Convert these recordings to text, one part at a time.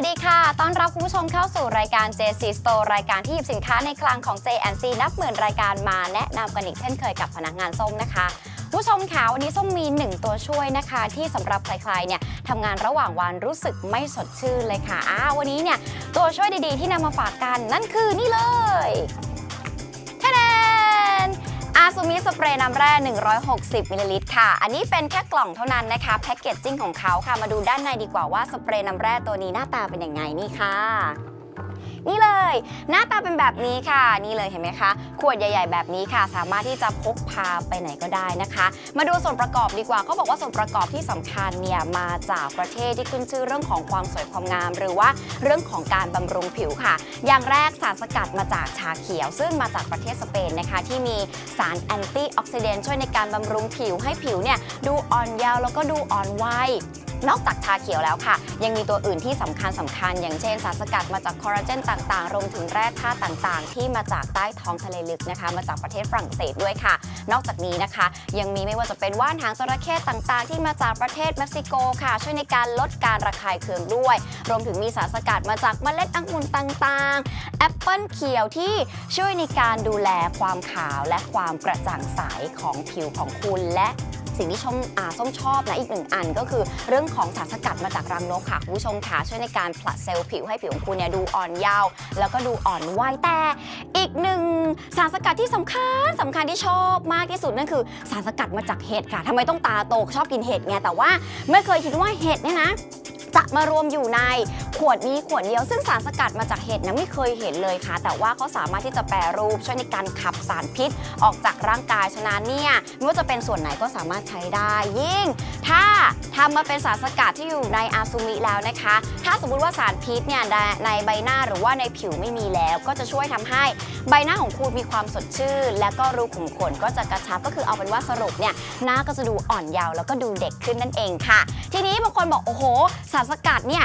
สวัสดีค่ะ ต้อนรับคุณผู้ชมเข้าสู่รายการ JC Store รายการที่หยิบสินค้าในคลังของ JNC นับหมื่นรายการมาแนะนำกันอีกเช่นเคยกับพนักงานส้มนะคะผู้ชมคะวันนี้ส้มมี 1 ตัวช่วยนะคะ ที่สำหรับใครๆเนี่ยทำงานระหว่างวันรู้สึกไม่สดชื่นเลยค่ะอ้าววันนี้เนี่ยตัวช่วยดีๆ ที่นำมาฝากกันนั่นคือนี่เลย สเปรย์น้ำแร่ 160มิลลิลิตรค่ะ อันนี้เป็นแค่กล่องเท่านั้นนะคะ แพ็กเกจจิ้งของเขาค่ะ มาดูด้านในดีกว่าว่าสเปรย์น้ำแร่ตัวนี้หน้าตาเป็นยังไงนี่ค่ะ นี่เลย หน้าตาเป็นแบบนี้ค่ะ นี่เลยเห็นไหมคะ ขวดใหญ่ ๆ แบบนี้ค่ะ สามารถที่จะพกพาไปไหนก็ได้นะคะ มาดูส่วนประกอบดีกว่าเขาบอกว่าส่วนประกอบที่สำคัญเนี่ยมาจากประเทศที่ขึ้นชื่อเรื่องของความสวยความงาม หรือว่าเรื่องของการบำรุงผิวค่ะ อย่างแรกสารสกัดมาจากชาเขียว ซึ่งมาจากประเทศสเปนนะคะ ที่มีสารแอนตี้ออกซิเดนต์ช่วยในการบำรุงผิวให้ผิวเนี่ยดูอ่อนเยาว์แล้วก็ดูอ่อนวัย นอกจากชาเขียวแล้วค่ะ ยังมีตัวอื่นที่สำคัญสำคัญ อย่างเช่นสารสกัดมาจากคอลลาเจนต่างๆ รวมถึงแร่ธาตุต่างๆ ที่มาจากใต้ท้องทะเลลึกนะคะ มาจากประเทศฝรั่งเศสด้วยค่ะ นอกจากนี้นะคะ ยังมีไม่ว่าจะเป็นว่านหางจระเข้ต่างๆ ที่มาจากประเทศเม็กซิโกค่ะ ช่วยในการลดการระคายเคืองด้วย รวมถึงมีสารสกัดมาจากเมล็ดองุ่นต่างๆแอปเปิลเขียวที่ช่วยในการดูแลความขาวและความกระจ่างใสของผิวของคุณและ สิ่งที่ชมอ่าส้มชอบนะอีกหนึ่งอันก็คือเรื่องของสารสกัดมาจากรังนกค่ะคุณผู้ชมค่ะช่วยในการผลัดเซลล์ผิวให้ผิวของคุณเนี่ยดูอ่อนเยาว์แล้วก็ดูอ่อนวัยแต่อีกหนึ่งสารสกัดที่สำคัญสำคัญที่ชอบมากที่สุดนั่นคือสารสกัดมาจากเห็ดค่ะทำไมต้องตาโตชอบกินเห็ดไงแต่ว่าไม่เคยคิดว่าเห็ดเนี่ยนะ จะมารวมอยู่ในขวดนี้ขวดเดียว ซึ่งสารสกัดมาจากเห็ดนะไม่เคยเห็นเลยค่ะ แต่ว่าเขาสามารถที่จะแปรรูปช่วยในการขับสารพิษออกจากร่างกายฉะนั้นเนี่ยไม่ว่าจะเป็นส่วนไหนก็สามารถใช้ได้ยิ่ง ถ้า ทำมาเป็นสารสกัดที่อยู่ในอาซูมิแล้วนะคะ ถ้าสมมุติว่าสารพิษเนี่ยในใบหน้าหรือว่าในผิวไม่มีแล้ว ก็จะช่วยทำให้ใบหน้าของคุณมีความสดชื่น และก็รูขุมขนก็จะกระชับก็คือเอาเป็นว่าสรุปเนี่ยหน้าก็จะดูอ่อนเยาว์แล้วก็ดูเด็กขึ้นนั่นเองค่ะ ทีนี้บางคนบอกโอ้โห สารสกัดเนี่ย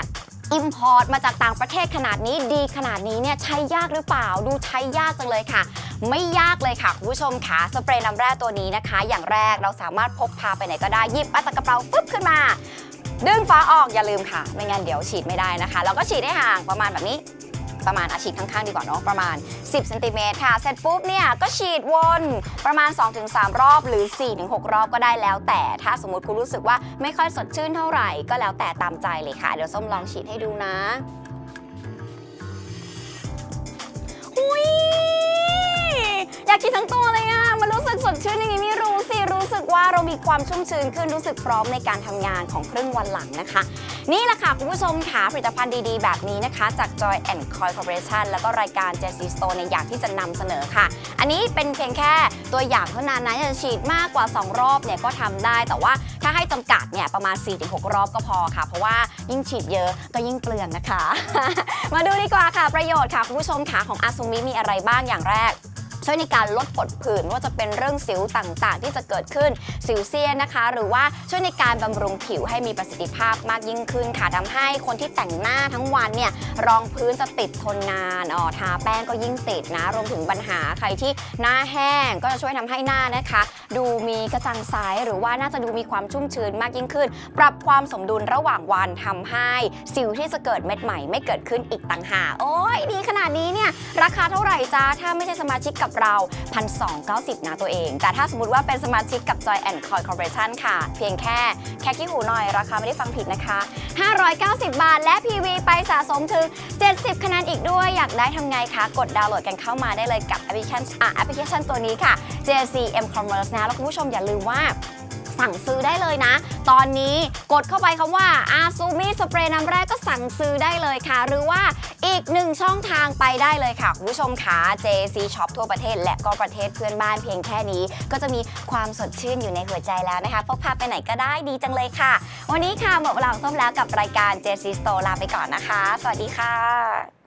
อิมพอร์ตมาจากต่างประเทศขนาดนี้ดีขนาดนี้เนี่ยใช้ยากหรือเปล่าดูใช้ยากจังเลยค่ะ ไม่ยากเลยค่ะคุณผู้ชมค่ะสเปรย์น้ำแร่ตัวนี้นะคะ อย่างแรกเราสามารถพกพาไปไหนก็ได้หยิบมาจากกระเป๋าปุ๊บขึ้นมาดึงฝาออกอย่าลืมค่ะ ไม่งั้นเดี๋ยวฉีดไม่ได้นะคะ แล้วก็ฉีดให้ห่างประมาณแบบนี้ประมาณอาฉีดข้างๆดีกว่าเนาะประมาณ 10เซนติเมตรค่ะ เสร็จปุ๊บเนี่ยก็ฉีดวนประมาณ 2-3 รอบหรือ 4-6 รอบก็ได้แล้ว แต่ถ้าสมมติคุณรู้สึกว่าไม่ค่อยสดชื่นเท่าไหร่ก็แล้วแต่ตามใจเลยค่ะ เดี๋ยวส้มลองฉีดให้ดูนะหุยอยากฉีดทั้งตัวเลยอะมันรู้สึกสดชื่นยังไงไม่รู้สิ รู้สึกว่าเรามีความชุ่มชื้นขึ้น รู้สึกพร้อมในการทำงานของครึ่งวันหลังนะคะ นี่แหละค่ะ คุณผู้ชมค่ะ ผลิตภัณฑ์ดีๆ แบบนี้นะคะ จาก Joy and Coy Corporation แล้วก็รายการ JC Store ในอยากที่จะนำเสนอค่ะ อันนี้เป็นเพียงแค่ตัวอย่างเท่านั้นนะจะฉีดมากกว่า 2 รอบเนี่ยก็ทำได้ แต่ว่าถ้าให้จำกัดเนี่ยประมาณ 4-6 รอบก็พอค่ะ เพราะว่ายิ่งฉีดเยอะก็ยิ่งเปลืองนะคะ มาดูดีกว่าค่ะประโยชน์ค่ะคุณผู้ชมค่ะของอาซูมิมีอะไรบ้างอย่างแรก ช่วยในการลดผดผื่นว่าจะเป็นเรื่องสิวต่างๆ ที่จะเกิดขึ้นสิวเซียนนะคะ หรือว่าช่วยในการบำรุงผิวให้มีประสิทธิภาพมากยิ่งขึ้นค่ะทำให้คนที่แต่งหน้าทั้งวันเนี่ยรองพื้นจะติดทนนานอ๋อทาแป้งก็ยิ่งติดนะ รวมถึงปัญหาใครที่หน้าแห้งก็จะช่วยทำให้หน้านะคะ ดูมีกระจ่างใสหรือว่าน่าจะดูมีความชุ่มชื้นมากยิ่งขึ้น ปรับความสมดุลระหว่างวันทำให้สิวที่จะเกิดเม็ดใหม่ไม่เกิดขึ้นอีกต่างหากโอ้ยดีขนาดนี้เนี่ยราคาเท่าไหร่จ้าถ้าไม่ใช่สมาชิกกับเรา 1,290 นะตัวเอง แต่ถ้าสมมติว่าเป็นสมาชิกกับ Joy and Coin Corporation ค่ะ เพียงแค่แค่ขี้หูหน่อย ราคาไม่ได้ฟังผิดนะคะ 590 บาทและ PV ไปสะสมถึง 70 คะแนนอีกด้วย อยากได้ทำไงคะ กดดาวน์โหลดกันเข้ามาได้เลยกับแอปพลิเคชันอะแอปพลิเคชันตัวนี้ค่ะ JC M Commerce นะ แล้วคุณผู้ชมอย่าลืมว่า สั่งซื้อได้เลยนะ ตอนนี้กดเข้าไปคำว่าอาซูมิสเปรย์น้ำแรกก็สั่งซื้อได้เลยค่ะ หรือว่าอีกหนึ่งช่องทางไปได้เลยค่ะคุณผู้ชมค่ะ JC Shop ทั่วประเทศ และก็ประเทศเพื่อนบ้านเพียงแค่นี้ ก็จะมีความสดชื่นอยู่ในหัวใจแล้วนะคะพกพาไปไหนก็ได้ดีจังเลยค่ะ วันนี้ค่ะหมดเวลาของส้มแล้วกับรายการ JC Store ลาไปก่อนนะคะ สวัสดีค่ะ